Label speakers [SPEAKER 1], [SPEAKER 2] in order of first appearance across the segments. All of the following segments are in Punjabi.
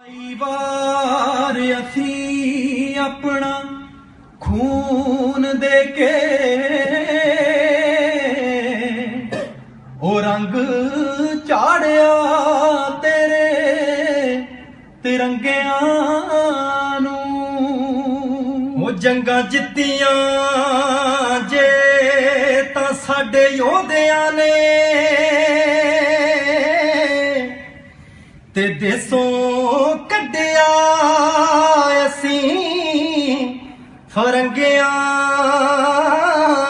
[SPEAKER 1] ਕਈ ਵਾਰ ਅਸੀਂ ਆਪਣਾ ਖੂਨ ਦੇ ਕੇ ਉਹ ਰੰਗ ਚਾੜਿਆ ਤੇਰੇ ਤਿਰੰਗਿਆਂ ਨੂੰ। ਉਹ ਜੰਗਾਂ ਜਿੱਤੀਆਂ ਜੇ ਤਾਂ ਸਾਡੇ ਯੋਧਿਆਂ ਨੇ। ਤੇ ਦੇਸੋਂ ਫਰੰਗਿਆਂ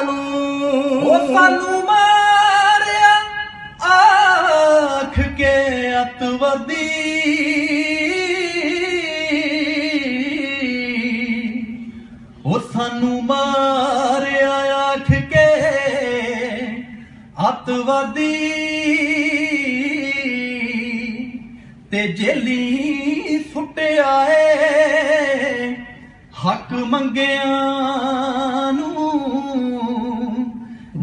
[SPEAKER 1] ਨੂੰ। ਉਹ ਸਾਨੂੰ ਮਾਰਿਆ, ਆਖ ਕੇ ਅਤਵਰਦੀ ਉਹ ਸਾਨੂੰ ਮਾਰਿਆ, ਆਖ ਕੇ ਅਤਵਾਦੀ ਤੇ ਜੇਲੀ ਸੁੱਟਿਆ ਏ ਹੱਕ ਮੰਗਿਆਂ ਨੂੰ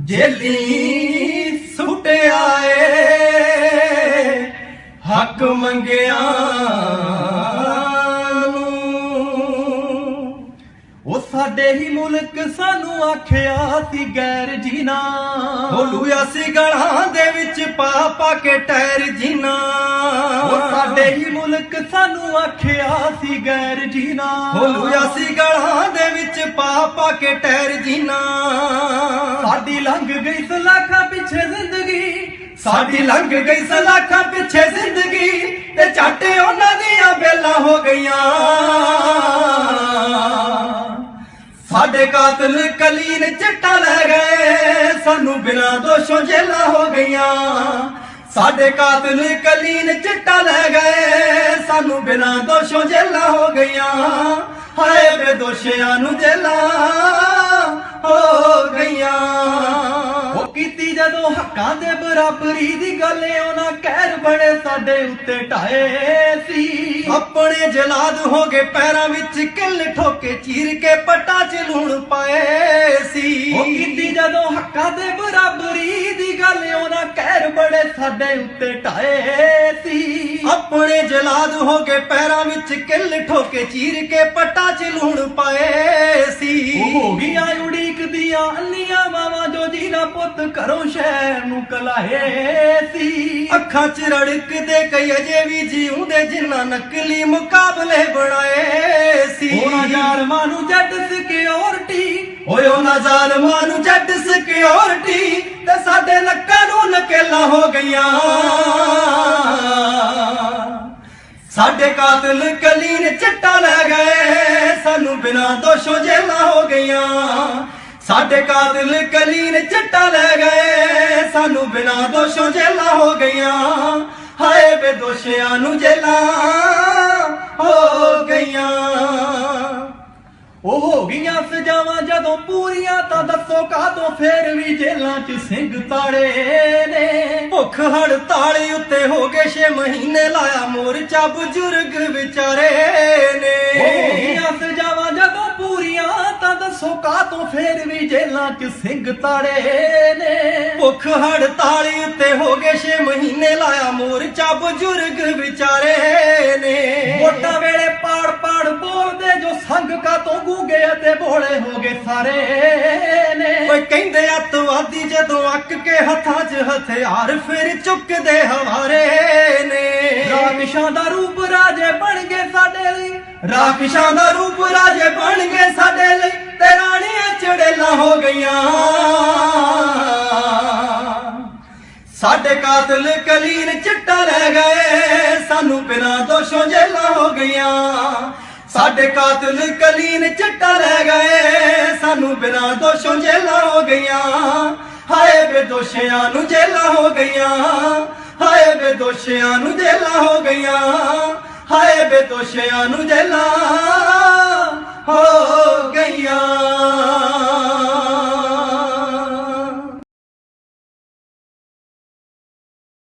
[SPEAKER 1] ਜੇਲੀ ਸੁੱਟਿਆ ਏ ਹੱਕ ਮੰਗਿਆਂ ਨੂੰ। ਉਹ ਸਾਡੇ ਹੀ ਮੁਲਕ ਸਾਨੂੰ ਆਖਿਆ ਸੀ, ਗੈਰ ਜੀਨਾ।
[SPEAKER 2] ਬੋਲੂਆ ਸੀ ਗਲਾਂ ਦੇ ਵਿੱਚ ਪਾ ਪਾ ਕੇ ਟੈਰ ਜੀਨਾ।
[SPEAKER 1] ਸਾਡੇ ਹੀ ਮੁਲਕ ਸਾਨੂੰ ਆਖਿਆ ਸੀ ਗੈਰ ਜੀਨਾ।
[SPEAKER 2] ਹੋਲੂਆ ਸੀ ਗਲਾਂ ਦੇ ਵਿੱਚ ਪਾ ਪਾ ਕੇ ਟਾਇਰ ਜੀਨਾ।
[SPEAKER 1] ਸਾਡੀ ਲੰਘ ਗਈ ਸਲਾਖਾਂ ਪਿੱਛੇ ਜ਼ਿੰਦਗੀ।
[SPEAKER 2] ਸਾਡੀ ਲੰਘ ਗਈ ਸਲਾਖਾਂ ਪਿੱਛੇ ਜ਼ਿੰਦਗੀ ਤੇ ਝੱਟ ਉਹਨਾਂ ਦੀਆਂ ਬੇਲਾਂ ਹੋ ਗਈਆਂ। ਸਾਡੇ ਕਾਤਲ ਕਲੀਨ ਚਿੱਟਾ ਲੈ ਗਏ ਸਾਨੂੰ ਬਿਨਾਂ ਦੋਸ਼ੋਂ ਜੇਲਾਂ ਹੋ ਗਈਆਂ। ਸਾਡੇ ਕਾਤਲ ਕਲੀਨ ਚਿੱਟਾ ਲੈ ਗਏ। ਸਾਨੂੰ ਬਿਨਾਂ ਦੋਸ਼ੋਂ ਜੇਲਾਂ ਹੋ ਗਈਆਂ। ਹਾਏ ਬੇਦੋਸ਼ਿਆਂ ਨੂੰ ਜੇਲਾਂ ਹੋ ਗਈਆਂ।
[SPEAKER 1] ਉਹ ਕੀਤੀ ਜਦੋਂ ਹੱਕਾਂ ਦੇ ਬਰਾਬਰੀ ਦੀ ਗੱਲ, ਉਹਨਾਂ ਕਹਿਰ ਬਣੇ ਸਾਡੇ ਉੱਤੇ ਢਾਏ ਸੀ।
[SPEAKER 2] ਆਪਣੇ ਜਲਾਦ ਹੋ ਗਏ ਪੈਰਾਂ ਵਿੱਚ, ਕਿੱਲ ਠੋਕੇ ਚੀਰ ਕੇ ਪਟਾ ਚ ਲੂਣ ਪਾਏ
[SPEAKER 1] ਉਹ ਕੀਤੀ ਜਦੋਂ ਹੱਕਾਂ ਦੇ ਬਰਾਬਰੀ ਦੀ ਗੱਲ ਉਹਨਾਂ ਕਹਿਰ ਬੜੇ ਸਾਡੇ ਉੱਤੇ ਢਾਏ ਸੀ।
[SPEAKER 2] ਆਪਣੇ ਜਲਾਦ ਹੋ ਗਏ ਪੈਰਾਂ ਵਿੱਚ ਕਿੱਲ ਠੋਕੇ ਚੀਰ ਕੇ ਪਟਾ ਚ ਲੂਣ ਪਾਏ ਸੀ।
[SPEAKER 1] ਉਹ ਹੋ ਗਈਆਂ ਉਡੀਕ ਦੀਆਂ ਅੰਨੀਆਂ ਮਾਵਾਂ ਜੋ ਜੀਨਾ ਪੁੱਤ ਘਰੋਂ ਸ਼ਹਿਰ ਨੂੰ ਕਲਾਏ ਸੀ।
[SPEAKER 2] ਅੱਖਾਂ ਚ ਰੜਕਦੇ ਕਈ ਅਜੇ ਵੀ ਜਿਉਂਦੇ ਜਿਨ੍ਹਾਂ ਨਕਲੀ ਮੁਕਾਬਲੇ ਬਣਾਏ ਸੀ।
[SPEAKER 1] ਉਹਨਾਂ ਜ਼ਾਲਮਾਂ ਨੂੰ ਜੱਟ ਸਿਕਿਉਰਿਟੀ
[SPEAKER 2] ਓਏ ਉਹਨਾਂ ਜ਼ਾਲਮਾਂ ਨੂੰ ਜੱਟ ਸਿਕਿਉਰਿਟੀ ਤੇ ਸਾਡੇ ਨੱਕਾਂ ਨੂੰ ਨਕੇਲਾਂ ਹੋ ਗਈਆਂ। ਸਾਡੇ ਕਾਤਲ ਕਲੀਨ ਚਿੱਟਾ ਲੈ ਗਏ, ਸਾਨੂੰ ਬਿਨਾਂ ਦੋਸ਼ੋਂ ਜੇਲਾਂ ਹੋ ਗਈਆਂ। ਸਾਡੇ ਕਾਤਲ ਕਲੀਨ ਚਿੱਟਾ ਲੈ ਗਏ, ਸਾਨੂੰ ਬਿਨਾਂ ਦੋਸ਼ੋਂ ਜੇਲਾਂ ਹੋ ਗਈਆਂ। ਹਾਏ ਬੇਦੋਸ਼ਿਆਂ ਨੂੰ ਜੇਲਾਂ ਹੋ ਗਈਆਂ।
[SPEAKER 1] ਉਹ ਹੋ ਗਈਆਂ ਸਜਾਵਾਂ ਜਦੋਂ ਪੂਰੀਆਂ ਤਾਂ ਦੱਸੋ ਕਾਹਤੋਂ ਫੇਰ ਵੀ ਜੇਲਾਂ 'ਚ ਸਿੰਘ ਤਾੜੇ ਨੇ?
[SPEAKER 2] ਭੁੱਖ ਹੜਤਾਲ ਉੱਤੇ ਹੋ ਗਏ 6 ਮਹੀਨੇ ਲਾਇਆ ਮੋਰਚਾ ਬਜ਼ੁਰਗ ਵਿਚਾਰੇ ਨੇ।
[SPEAKER 1] ਉਹ ਹੋ ਗਈਆਂ ਸਜਾਵਾਂ ਜਦੋਂ ਪੂਰੀਆਂ ਤਾਂ ਦੱਸੋ ਕਾਹਤੋਂ ਫੇਰ ਵੀ ਜੇਲਾਂ 'ਚ ਸਿੰਘ ਤਾੜੇ ਨੇ?
[SPEAKER 2] ਭੁੱਖ ਹੜਤਾਲ ਉੱਤੇ ਹੋ ਗਏ 6 ਮਹੀਨੇ ਲਾਇਆ ਮੋਰਚਾ ਬਜ਼ੁਰਗ ਵਿਚਾਰੇ ਨੇ।
[SPEAKER 1] ਵੋਟਾਂ ਵੇਲੇ ਤੋਂ ਗੂਗੇ ਅਤੇ ਬੋਲੇ ਹੋ ਗਏ ਸਾਰੇ ਨੇ।
[SPEAKER 2] ਓਏ ਕਹਿੰਦੇ ਅੱਤਵਾਦੀ ਜਦੋਂ ਅੱਕ ਕੇ ਹੱਥਾਂ 'ਚ ਹਥਿਆਰ ਫਿਰ ਚੁੱਕਦੇ ਹਵਾਰੇ ਨੇ।
[SPEAKER 1] ਰਾਖਸ਼ਾਂ ਦਾ ਰੂਪ ਰਾਜੇ ਬਣ ਗਏ ਸਾਡੇ ਲਈ।
[SPEAKER 2] ਰਾਖਸ਼ਾਂ ਦਾ ਰੂਪ ਰਾਜੇ ਬਣ ਗਏ ਸਾਡੇ ਲਈ। ਤੇ ਰਾਣੀਆਂ ਚੜੇਲਾਂ ਹੋ ਗਈਆਂ। ਸਾਡੇ ਕਾਤਲ ਕਲੀਨ ਚਿੱਟਾ ਲੈ ਗਏ। ਸਾਨੂੰ ਬਿਨਾਂ ਦੋਸ਼ੋਂ ਜੇਲਾਂ ਹੋ ਗਈਆਂ। ਸਾਡੇ ਕਾਤਲ ਕਲੀਨ ਚਿੱਟਾ ਲੈ ਗਏ। ਸਾਨੂੰ ਬਿਨਾਂ ਦੋਸ਼ੋਂ ਜੇਲਾਂ ਹੋ ਗਈਆਂ। ਹਾਏ ਬੇਦੋਸ਼ਿਆਂ ਨੂੰ ਜੇਲਾਂ ਹੋ ਗਈਆਂ। ਹਾਏ ਬੇਦੋਸ਼ਿਆਂ ਨੂੰ ਜੇਲਾਂ ਹੋ ਗਈਆਂ। ਹਾਏ ਬੇਦੋਸ਼ਿਆਂ ਨੂੰ ਜੇਲਾਂ।